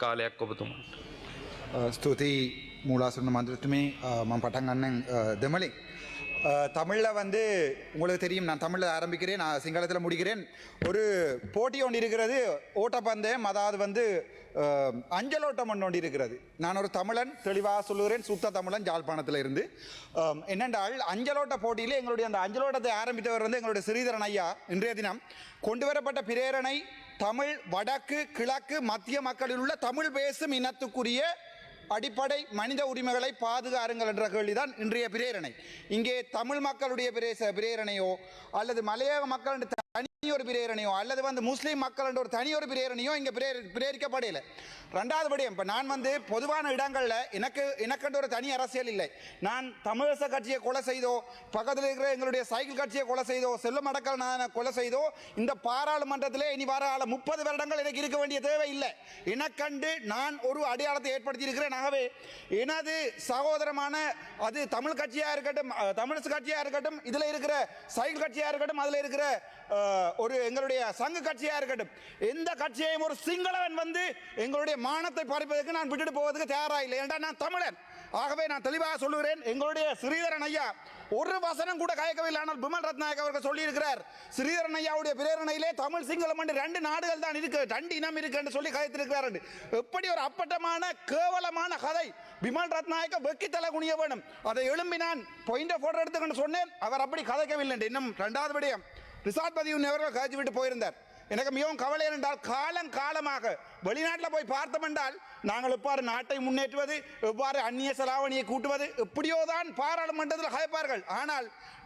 කාලයක් ඔබතුමාට. ස්තුතියි மூலாசன மந்திரத்துமே மம் பட்டங்கண்ணன் தெமலிங் தமிழில் வந்து உங்களுக்கு தெரியும் நான் தமிழில் ஆரம்பிக்கிறேன் நான் சிங்களத்தில் முடிக்கிறேன் ஒரு போட்டி ஒன்று இருக்கிறது ஓட்டப்பந்தயம் அதாவது வந்து அஹ், அஞ்சலோட்டம் ஒன்று ஒன்று இருக்கிறது நான் ஒரு தமிழன் தெளிவாக சொல்லுகிறேன் சுத்த தமிழன் ஜாழ்ப்பாணத்தில் இருந்து அஹ், என்னென்றால் அஞ்சலோட்ட போட்டியிலே எங்களுடைய அந்த அஞ்சலோட்டத்தை ஆரம்பித்தவர் வந்து எங்களுடைய ஸ்ரீதரன் ஐயா இன்றைய தினம் கொண்டு வரப்பட்ட பிரேரணை தமிழ் வடக்கு கிழக்கு மத்திய மக்களில் உள்ள தமிழ் பேசும் இனத்துக்குரிய அடிப்படை மனித உரிமைகளை பாதுகாருங்கள் என்ற கேள்விதான் இன்றைய பிரேரணை. இங்கே தமிழ் மக்களுடைய பிரேச பிரேரணையோ அல்லது மலையக மக்கள் தனியொரு ஒரு பிரேரணையோ அல்லது வந்து முஸ்லீம் மக்கள் என்ற ஒரு தனி ஒரு பிரேரணையோ இங்கே பிரேர பிரேரிக்கப்படையில. ரெண்டாவது விடயம் இப்போ நான் வந்து பொதுவான இடங்களில் எனக்கு எனக்கென்ற ஒரு தனி அரசியல் இல்லை. நான் தமிழரச கட்சியை கொலை செய்தோ பக்கத்தில் இருக்கிற எங்களுடைய சைக்கிள் கட்சியை கொலை செய்தோ செல்லும் அடக்கல் நான் கொலை செய்தோ இந்த பாராளுமன்றத்தில் இனி வர முப்பது வருடங்கள் எனக்கு இருக்க வேண்டிய தேவை இல்லை. எனக்கண்டு நான் ஒரு அடையாளத்தை ஏற்படுத்தி இருக்கிறேன் ஆகவே எனது சகோதரமான அது தமிழ் கட்சியாக இருக்கட்டும் அஹ், தமிழரசு கட்சியாக இருக்கட்டும் இதில் இருக்கிற சைக்கிள் கட்சியாக இருக்கட்டும் அதில் இருக்கிற ஒரு எங்களுடைய சங்க கட்சியாக இருக்கட்டும் எந்த கட்சியையும் ஒரு சிங்களவன் வந்து எங்களுடைய மானத்தை பறிப்பதற்கு நான் விட்டுட்டு போவதற்கு தயாராக இல்லை. ஏன்டா நான் தமிழன்? ஆகவே நான் தெளிவாக சொல்லுகிறேன் எங்களுடைய ஸ்ரீதரன் ஐயா ஒரு வசனம் கூட கயக்கவில்லை. ஆனால் பிமல் ரத்நாயக் அவர்கள் சொல்லியிருக்கிறார் ஸ்ரீதரன் ஐயாவுடைய பிரேரணையிலே தமிழ் சிங்களம் என்று ரெண்டு நாடுகள் தான் இருக்கு ரெண்டு இனம் இருக்கு என்று சொல்லி கதைத்திருக்கிறார் என்று. எப்படி ஒரு அப்பட்டமான கேவலமான கதை பிமல் ரத்நாயக்க வெக்கி தலை குனிய வேணும்? அதை எழும்பி நான் பாயிண்ட் ஆஃப் எடுத்துக்கொண்டு சொன்னேன் அவர் அப்படி கதைக்கவில்லை இன்னும் ரெண்டாவது விடயம் ரிசார்ட் பதிவு அவர்கள் கதைச்சு விட்டு போயிருந்தார். எனக்கு மிகவும் கவலை என்றால் காலம் காலமாக வெளிநாட்டில் போய் பார்த்தோம் என்றால் நாங்கள் எவ்வாறு நாட்டை முன்னேற்றுவது எவ்வாறு அந்நிய செலாவணியை கூட்டுவது எப்படியோ தான் பாராளுமன்றத்தில் கதைப்பார்கள். ஆனால்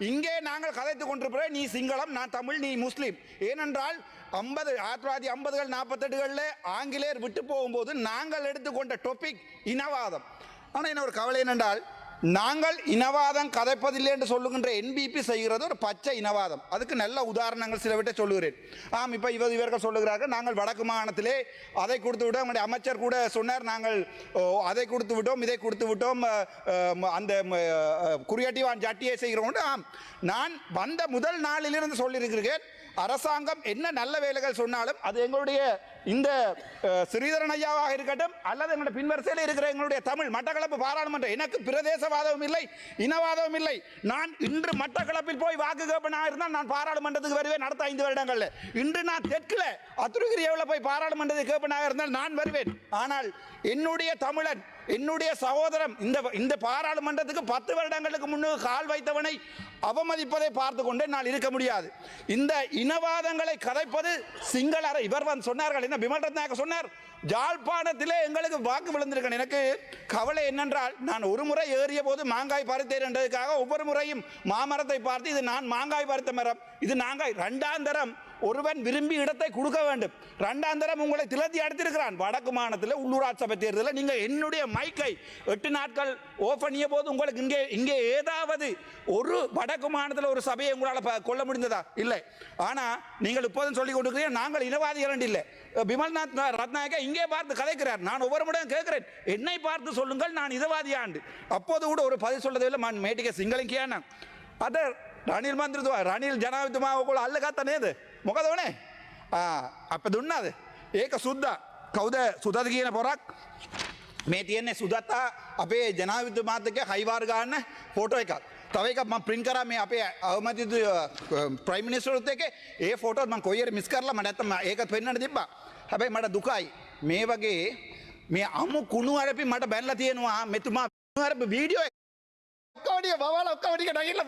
இங்கே நாங்கள் கதைத்துக் கொண்டிருக்கிற நீ சிங்களம் நான் தமிழ் நீ முஸ்லீம். ஏனென்றால் ஐம்பது ஆயிரத்தி தொள்ளாயிரத்தி ஐம்பதுகள் நாற்பத்தெட்டுகளில் ஆங்கிலேயர் விட்டு போகும்போது நாங்கள் எடுத்துக்கொண்ட டொபிக் இனவாதம். ஆனால் என்ன ஒரு கவலை என்னென்றால் நாங்கள் இனவாதம் கதைப்பதில்லை என்று சொல்லுகின்ற என்பிபி செய்கிறது ஒரு பச்சை இனவாதம். அதுக்கு நல்ல உதாரணங்கள் சிலவற்றை சொல்லுகிறேன். ஆம் இப்போ இவர் இவர்கள் சொல்லுகிறார்கள் நாங்கள் வடக்கு மாகாணத்திலே அதை கொடுத்து விட்டோம். எங்களுடைய அமைச்சர் கூட சொன்னார் நாங்கள் ஓ, அதை கொடுத்து விட்டோம் இதை கொடுத்து விட்டோம் அந்த குறியாட்டிவான் ஜட்டியை செய்கிறோம் ஆம் நான் வந்த முதல் நாளிலிருந்து சொல்லியிருக்கிறேன் அரசாங்கம் என்ன நல்ல வேலைகள் சொன்னாலும் அது எங்களுடைய இந்த ஸ்ரீதரன் ஐயாவாக இருக்கட்டும் அல்லது எங்களுடைய பின்வரிசையில் இருக்கிற எங்களுடைய தமிழ் மட்டக்களப்பு பாராளுமன்றம் எனக்கு பிரதேசவாதமும் இல்லை இனவாதமும் இல்லை. நான் இன்று மட்டக்களப்பில் போய் வாக்கு கேட்பனாக இருந்தால் நான் பாராளுமன்றத்துக்கு வருவேன் அடுத்த ஐந்து வருடங்களில். இன்று நான் தெற்கில் அத்துருகிரியாவில் போய் பாராளுமன்றத்துக்கு கேட்பனாக இருந்தால் நான் வருவேன். ஆனால் என்னுடைய தமிழன் என்னுடைய சகோதரம் இந்த இந்த பாராளுமன்றத்துக்கு பத்து வருடங்களுக்கு முன்னு கால் வைத்தவனை அவமதிப்பதை பார்த்து கொண்டே நான் இருக்க முடியாது. இந்த இனவாதங்களை கதைப்பது சிங்கள இவர்வன் இவர் வந்து சொன்னார்கள் என்ன விமல்ரத் ரத்நாயக்க சொன்னார்? ஜாழ்ப்பாணத்திலே எங்களுக்கு வாக்கு விழுந்திருக்கேன் எனக்கு கவலை என்னென்றால் நான் ஒரு முறை ஏறிய போது மாங்காய் பறித்தேன் என்றதுக்காக ஒவ்வொரு முறையும் மாமரத்தை பார்த்து இது நான் மாங்காய் பறித்த மரம். இது நாங்காய் ரெண்டாம் தரம். ஒருவன் விரும்பி இடத்தை கொடுக்க வேண்டும். ரெண்டாம் தரம் உங்களை திலத்தி அடுத்திருக்கிறான். வடக்கு மாநிலத்தில் உள்ளூராட்சி சபை தேர்தலில் நீங்கள் என்னுடைய மைக்கை எட்டு நாட்கள் ஓஃப் பண்ணிய போது உங்களுக்கு இங்கே இங்கே ஏதாவது ஒரு வடக்கு மாநிலத்தில் ஒரு சபையை உங்களால் கொள்ள முடிந்ததா? இல்லை. ஆனால் நீங்கள் இப்போதும் சொல்லிக் கொண்டிருக்கிறீங்க நாங்கள் இனவாதிகள் இல்லை. விமல்நாத் ரத்நாயகா இங்கே பார்த்து கதைக்கிறார். நான் ஒவ்வொரு முறையும் கேட்கிறேன். என்னை பார்த்து சொல்லுங்கள் நான் இதவாதியாண்டு. அப்போது கூட ஒரு பதில் சொல்லதில்லை நான் மேட்டிக்க சிங்களங்கியான ಅದ ರಾಣಿಲ್ ಮಂತ್ರಿದ್ವ ರಾಣಿಲ್ கூட ಇದ್ದುಮಾ ಅವುಗಳು ಅಲ್ಲಗಾತಾನೆ ಅದು ಮುಖದವನೇ ಆ ಅಪ್ಪ ஏக சுத்தா கௌத ಕೌದ ಸುಧದ್ಗೀನ மேத்தி ಮೇತಿಯನ್ನೇ சுதத்தா? அப்பே ಜನ மாத்துக்கே ಹೈವಾರ್ಗಾನ ಫೋಟೋ ಏಕಾದ್ තව එක ම ප්‍රින් කර මේ අපේ අවමති ප්‍රයිමිනිස්ටරුත් එක ඒ ෆෝටෝ ම කොයිර මිස් කරලා මට ඇත්තම ඒක පෙන්න්නට තිබ්බා. හැබැයි මට දුකයි. මේ වගේ මේ අමු කුණු අරපි මට බැල්ල තියෙනවා. මෙතුමා අරප වීඩියෝ ඔක්කවටිය බවල ඔක්කවටික නගිල්ල